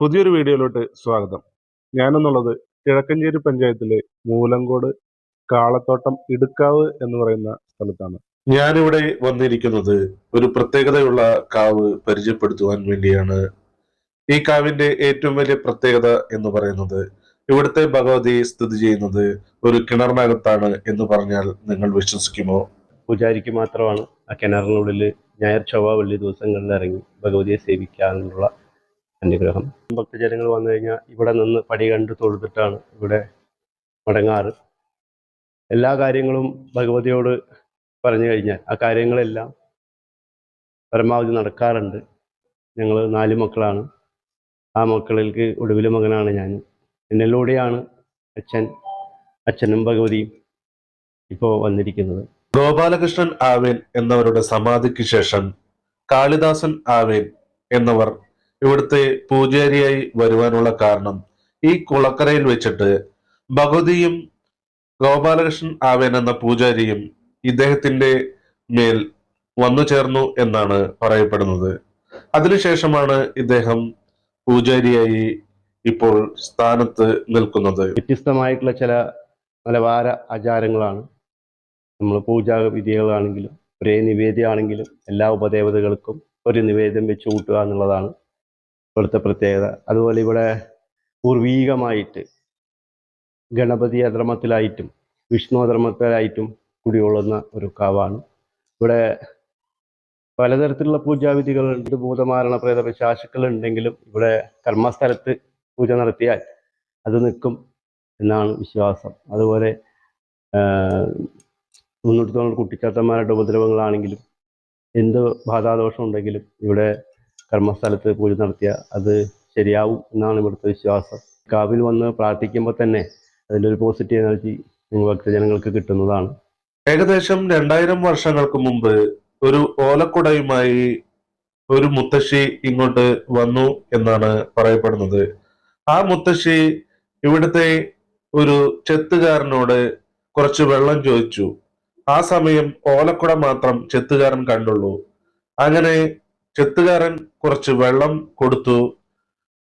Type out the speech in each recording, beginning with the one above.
പുതിയൊരു വീഡിയോയിലോട്ട് സ്വാഗതം. ഞാനെന്നുള്ളത് കിഴക്കഞ്ചേരി പഞ്ചായത്തിലെ മൂലങ്കോട് കാളത്തോട്ടം ഇടുക്കാവ് എന്ന് പറയുന്ന സ്ഥലത്താണ്. ഞാനിവിടെ വന്നിരിക്കുന്നത് ഒരു പ്രത്യേകതയുള്ള കാവ് പരിചയപ്പെടുത്തുവാൻ വേണ്ടിയാണ്. ഈ കാവിന്റെ ഏറ്റവും വലിയ പ്രത്യേകത എന്ന് പറയുന്നത് ഇവിടുത്തെ ഭഗവതി സ്ഥിതി ചെയ്യുന്നത് ഒരു കിണറിനകത്താണ് എന്ന് പറഞ്ഞാൽ നിങ്ങൾ വിശ്വസിക്കുമോ? പൂജാരിക്ക് മാത്രമാണ് ആ കിണറിനുള്ളിൽ ഞായർ ചൊവ്വ വെള്ളി ദിവസങ്ങളിൽ ഇറങ്ങി ഭഗവതിയെ സേവിക്കാനുള്ള അനുഗ്രഹം. ഭക്തജനങ്ങൾ വന്നു കഴിഞ്ഞാൽ ഇവിടെ നിന്ന് പടി കണ്ട് തൊഴുതിട്ടാണ് ഇവിടെ മടങ്ങാറ്. എല്ലാ കാര്യങ്ങളും ഭഗവതിയോട് പറഞ്ഞു കഴിഞ്ഞാൽ ആ കാര്യങ്ങളെല്ലാം പരമാവധി നടക്കാറുണ്ട്. ഞങ്ങൾ നാല് മക്കളാണ്. ആ മക്കളിലേക്ക് ഒടുവിൽ മകനാണ് ഞാൻ. എന്നിലൂടെയാണ് അച്ഛൻ അച്ഛനും ഭഗവതിയും ഇപ്പോൾ വന്നിരിക്കുന്നത്. ഗോപാലകൃഷ്ണൻ ആവേൽ എന്നവരുടെ സമാധിക്ക് ശേഷം കാളിദാസൻ ആവേൽ എന്നവർ ഇവിടുത്തെ പൂജാരിയായി വരുവാനുള്ള കാരണം ഈ കുളക്കരയിൽ വെച്ചിട്ട് ഭഗവതിയും ഗോപാലകൃഷ്ണൻ ആവേൻ എന്ന പൂജാരിയും ഇദ്ദേഹത്തിന്റെ മേൽ വന്നു ചേർന്നു എന്നാണ് പറയപ്പെടുന്നത്. അതിനുശേഷമാണ് ഇദ്ദേഹം പൂജാരിയായി ഇപ്പോൾ സ്ഥാനത്ത് നിൽക്കുന്നത്. വ്യത്യസ്തമായിട്ടുള്ള ചില നിലവാര ആചാരങ്ങളാണ്. നമ്മൾ പൂജാ വിധികളാണെങ്കിലും ഒരേ നിവേദ്യമാണെങ്കിലും എല്ലാ ഉപദേവതകൾക്കും ഒരു നിവേദ്യം വെച്ച് കൂട്ടുക എന്നുള്ളതാണ് ഇവിടുത്തെ പ്രത്യേകത. അതുപോലെ ഇവിടെ പൂർവീകമായിട്ട് ഗണപതി അധർമ്മത്തിലായിട്ടും വിഷ്ണു അധർമ്മത്തിലായിട്ടും കുടികൊള്ളുന്ന ഒരു കാവാണ്. ഇവിടെ പലതരത്തിലുള്ള പൂജാവിധികളുണ്ട് ഭൂതമാരണ പ്രേത ഉണ്ടെങ്കിലും ഇവിടെ കർമ്മസ്ഥലത്ത് പൂജ നടത്തിയാൽ അത് നിൽക്കും എന്നാണ് വിശ്വാസം. അതുപോലെ മുന്നോട്ട് തോന്നുന്ന കുട്ടിച്ചാത്തന്മാരുടെ ഉപദ്രവങ്ങളാണെങ്കിലും എന്ത് ബാധാദോഷം ഉണ്ടെങ്കിലും ഇവിടെ കർമ്മസ്ഥലത്ത് പൂജ നടത്തിയാൽ അത് ശരിയാവും എന്നാണ് ഇവിടുത്തെ വിശ്വാസം. കാവിൽ വന്ന് പ്രാർത്ഥിക്കുമ്പോൾ തന്നെ അതിന്റെ ഒരു പോസിറ്റീവ് എനർജി നിങ്ങൾ ഭക്തജനങ്ങൾക്ക് കിട്ടുന്നതാണ്. ഏകദേശം രണ്ടായിരം വർഷങ്ങൾക്ക് മുമ്പ് ഒരു ഓലക്കുടയുമായി ഒരു മുത്തശ്ശി ഇങ്ങോട്ട് വന്നു എന്നാണ് പറയപ്പെടുന്നത്. ആ മുത്തശ്ശി ഇവിടുത്തെ ഒരു ചെത്തുകാരനോട് കുറച്ച് വെള്ളം ചോദിച്ചു. ആ സമയം ഓലക്കുട മാത്രം ചെത്തുകാരൻ കണ്ടുള്ളൂ. അങ്ങനെ ചെത്തുകാരൻ കുറച്ച് വെള്ളം കൊടുത്തു.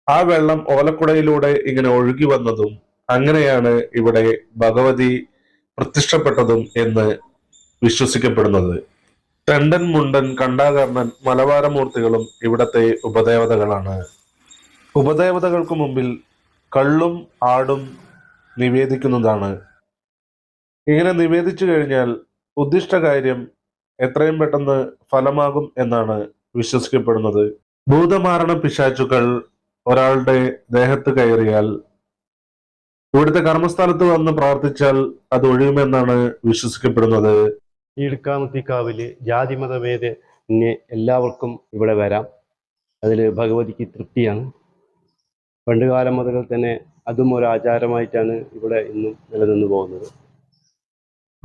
ആ വെള്ളം ഓലക്കുടയിലൂടെ ഇങ്ങനെ ഒഴുകി വന്നതും അങ്ങനെയാണ് ഇവിടെ ഭഗവതി പ്രത്യക്ഷപ്പെട്ടതും എന്ന് വിശ്വസിക്കപ്പെടുന്നത്. തെണ്ടൻ മുണ്ടൻ കണ്ടാകർണൻ മലബാരമൂർത്തികളും ഇവിടത്തെ ഉപദേവതകളാണ്. ഉപദേവതകൾക്ക് മുമ്പിൽ കള്ളും ആടും നിവേദിക്കുന്നതാണ്. ഇങ്ങനെ നിവേദിച്ചു കഴിഞ്ഞാൽ ഉദ്ദിഷ്ട കാര്യം എത്രയും പെട്ടെന്ന് ഫലമാകും എന്നാണ് വിശ്വസിക്കപ്പെടുന്നത്. ഭൂതമാരണ പിശാചുക്കൾ ഒരാളുടെ ദേഹത്ത് കയറിയാൽ ഇവിടുത്തെ കർമ്മസ്ഥാനത്ത് വന്ന് പ്രാർത്ഥിച്ചാൽ അത് ഒഴിയുമെന്നാണ് വിശ്വസിക്കപ്പെടുന്നത്. ഇടുക്കാമത്തിക്കാവിൽ ജാതിമതഭേദ എല്ലാവർക്കും ഇവിടെ വരാം. അതിൽ ഭഗവതിക്ക് തൃപ്തിയാണ്. പണ്ടുകാലം മുതൽ തന്നെ അതും ഒരു ആചാരമായിട്ടാണ് ഇവിടെ ഇന്നും നിലനിന്ന് പോകുന്നത്.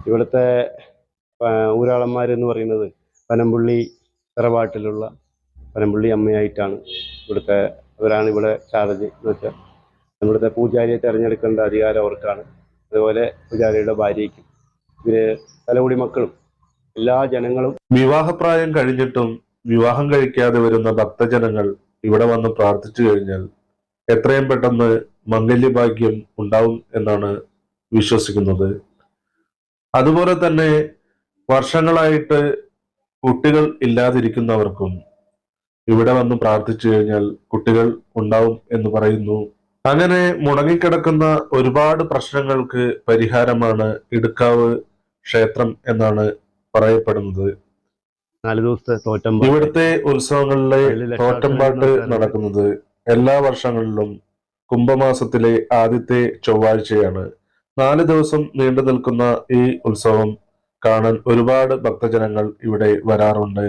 ഇവിടുത്തെ ഊരാളന്മാരെന്ന് പറയുന്നത് പനമ്പുള്ളി തറവാട്ടിലുള്ള പനമ്പുള്ളി അമ്മയായിട്ടാണ് ഇവിടുത്തെ അവരാണ് ഇവിടെ ചാർജ് എന്ന് വെച്ചാൽ ഇവിടുത്തെ പൂജാരിയെ തിരഞ്ഞെടുക്കേണ്ട അധികാരം അവർക്കാണ്. അതുപോലെ പൂജാരിയുടെ ഭാര്യയ്ക്കും ഇവർ തലമുടി മക്കളും എല്ലാ ജനങ്ങളും വിവാഹപ്രായം കഴിഞ്ഞിട്ടും വിവാഹം കഴിക്കാതെ വരുന്ന ഭക്തജനങ്ങൾ ഇവിടെ വന്ന് പ്രാർത്ഥിച്ചു കഴിഞ്ഞാൽ എത്രയും പെട്ടെന്ന് മംഗല്യഭാഗ്യം ഉണ്ടാവും എന്നാണ് വിശ്വസിക്കുന്നത്. അതുപോലെ തന്നെ വർഷങ്ങളായിട്ട് കുട്ടികൾ ഇല്ലാതിരിക്കുന്നവർക്കും ഇവിടെ വന്ന് പ്രാർത്ഥിച്ചു കഴിഞ്ഞാൽ കുട്ടികൾ ഉണ്ടാവും എന്ന് പറയുന്നു. അങ്ങനെ മുടങ്ങിക്കിടക്കുന്ന ഒരുപാട് പ്രശ്നങ്ങൾക്ക് പരിഹാരമാണ് ഇടുക്കാവ് ക്ഷേത്രം എന്നാണ് പറയപ്പെടുന്നത്. നാല് ദിവസത്തെ തോറ്റം ഇവിടുത്തെ ഉത്സവങ്ങളിലെ തോറ്റമ്പാട്ട് നടക്കുന്നത് എല്ലാ വർഷങ്ങളിലും കുംഭമാസത്തിലെ ആദ്യത്തെ ചൊവ്വാഴ്ചയാണ്. നാല് ദിവസം നീണ്ടു നിൽക്കുന്ന ഈ ഉത്സവം കാണാൻ ഒരുപാട് ഭക്തജനങ്ങൾ ഇവിടെ വരാറുണ്ട്.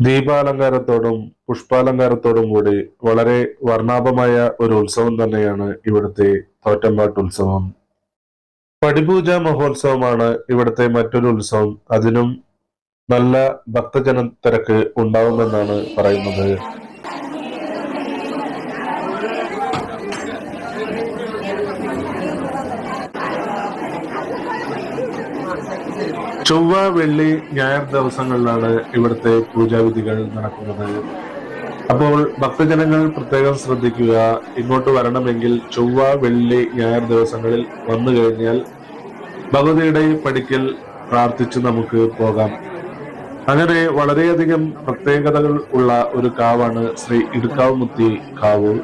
ദീപാലങ്കാരത്തോടും പുഷ്പാലങ്കാരത്തോടും കൂടി വളരെ വർണാഭമായ ഒരു ഉത്സവം തന്നെയാണ് ഇവിടുത്തെ തോറ്റമ്പാട്ട് ഉത്സവം. പടിപൂജ മഹോത്സവമാണ് ഇവിടുത്തെ മറ്റൊരു ഉത്സവം. അതിനും നല്ല ഭക്തജന തിരക്ക് ഉണ്ടാവുമെന്നാണ് പറയുന്നത്. ചൊവ്വ വെള്ളി ഞായർ ദിവസങ്ങളിലാണ് ഇവിടുത്തെ പൂജാവിധികൾ നടക്കുന്നത്. അപ്പോൾ ഭക്തജനങ്ങൾ പ്രത്യേകം ശ്രദ്ധിക്കുക. ഇങ്ങോട്ട് വരണമെങ്കിൽ ചൊവ്വ വെള്ളി ഞായർ ദിവസങ്ങളിൽ വന്നു കഴിഞ്ഞാൽ ഭഗവതിയുടെ പടിക്കൽ പ്രാർത്ഥിച്ച് നമുക്ക് പോകാം. അങ്ങനെ വളരെയധികം പ്രത്യേകതകൾ ഉള്ള ഒരു കാവാണ് ശ്രീ ഇടുക്കാവുമുത്തി കാവ്.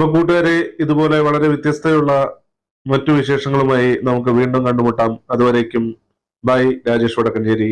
അപ്പൊ കൂട്ടുകാരെ ഇതുപോലെ വളരെ വ്യത്യസ്തയുള്ള മറ്റു വിശേഷങ്ങളുമായി നമുക്ക് വീണ്ടും കണ്ടുമുട്ടാം. അതുവരേക്കും ബൈ രാജേഷ് വടക്കഞ്ചേരി.